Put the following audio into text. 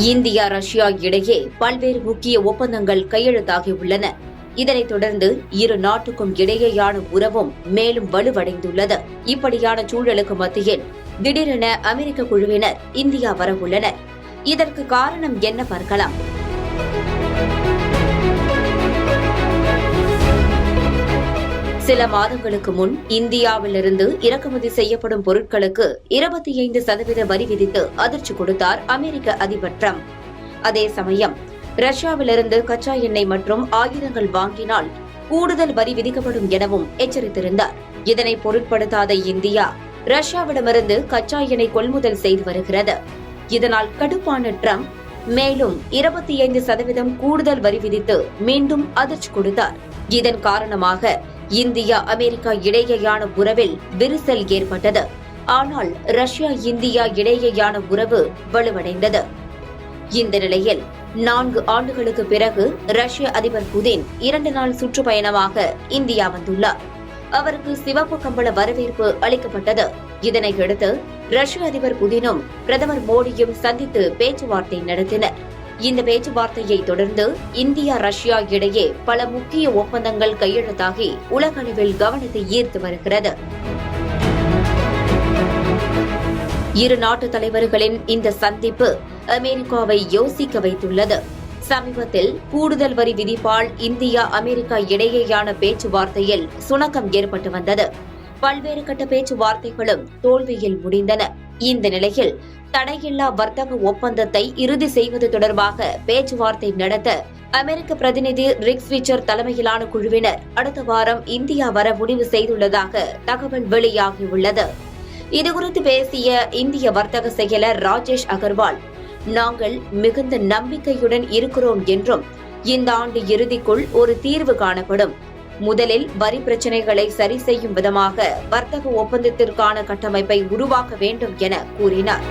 India Russia இடையே பல்வேறு முக்கிய ஒப்பந்தங்கள் கையெழுத்தாகியுள்ளன. இதனைத் தொடர்ந்து இரு நாட்டுக்கும் இடையேயான உறவும் மேலும் வலுவடைந்துள்ளது. இப்படியான சூழலுக்கு மத்தியில் திடீரென அமெரிக்க குழுவினர் இந்தியா வரவுள்ளனர். இதற்கு காரணம் என்ன பார்க்கலாம். சில மாதங்களுக்கு முன் இந்தியாவிலிருந்து இறக்குமதி செய்யப்படும் பொருட்களுக்கு இருபத்தி ஐந்து சதவீத வரி விதித்து அதிர்ச்சி கொடுத்தார் அமெரிக்க அதிபர் ட்ரம்ப். அதே சமயம் ரஷ்யாவிலிருந்து கச்சா எண்ணெய் மற்றும் ஆயுதங்கள் வாங்கினால் கூடுதல் வரி விதிக்கப்படும் எனவும் எச்சரித்திருந்தார். இதனை பொருட்படுத்தாத இந்தியா ரஷ்யாவிடமிருந்து கச்சா எண்ணெய் கொள்முதல் செய்து வருகிறது. இதனால் கடுப்பான ட்ரம்ப் மேலும் இருபத்தி ஐந்து சதவீதம் கூடுதல் வரி விதித்து மீண்டும் அதிர்ச்சி கொடுத்தார். இதன் காரணமாக இந்தியா அமெரிக்கா இடையேயான உறவில் விரிசல் ஏற்பட்டது. ஆனால் ரஷ்யா இந்தியா இடையேயான உறவு வலுவடைந்தது. இந்த நிலையில் நான்கு ஆண்டுகளுக்கு பிறகு ரஷ்ய அதிபர் புதின் இரண்டு நாள் சுற்றுப்பயணமாக இந்தியா வந்துள்ளார். அவருக்கு சிவப்பு கம்பள வரவேற்பு அளிக்கப்பட்டது. இதனையடுத்து ரஷ்ய அதிபர் புதினும் பிரதமர் மோடியும் சந்தித்து பேச்சுவார்த்தை நடத்தினர். இந்த பேச்சுவார்த்தையை தொடர்ந்து இந்தியா ரஷ்யா இடையே பல முக்கிய ஒப்பந்தங்கள் கையெழுத்தாகி உலகளவில் கவனத்தை ஈர்த்து வருகிறது. இரு நாட்டு தலைவர்களின் இந்த சந்திப்பு அமெரிக்காவை யோசிக்க வைத்துள்ளது. சமீபத்தில் கூடுதல் வரி விதிப்பால் இந்தியா அமெரிக்கா இடையேயான பேச்சுவார்த்தையில் சுணக்கம் ஏற்பட்டு வந்தது. பல்வேறு கட்ட பேச்சுவார்த்தைகளும் தோல்வியில் முடிந்தன. இந்த நிலையில் தடையில்லா வர்த்தக ஒப்பந்தத்தை இறுதி செய்வது தொடர்பாக பேச்சுவார்த்தை நடத்த அமெரிக்க பிரதிநிதி ரிக் ஸ்விச்சர் தலைமையிலான குழுவினர் அடுத்த வாரம் இந்தியா வர முடிவு செய்துள்ளதாக தகவல் வெளியாகியுள்ளது. இதுகுறித்து பேசிய இந்திய வர்த்தக செயலர் ராஜேஷ் அகர்வால் நாங்கள் மிகுந்த நம்பிக்கையுடன் இருக்கிறோம் என்றும் இந்த ஆண்டு இறுதிக்குள் ஒரு தீர்வு காணப்படும். முதலில் வரி பிரச்சினைகளை சரி செய்யும் விதமாக வர்த்தக ஒப்பந்தத்திற்கான கட்டமைப்பை உருவாக்க வேண்டும் என கூறினார்.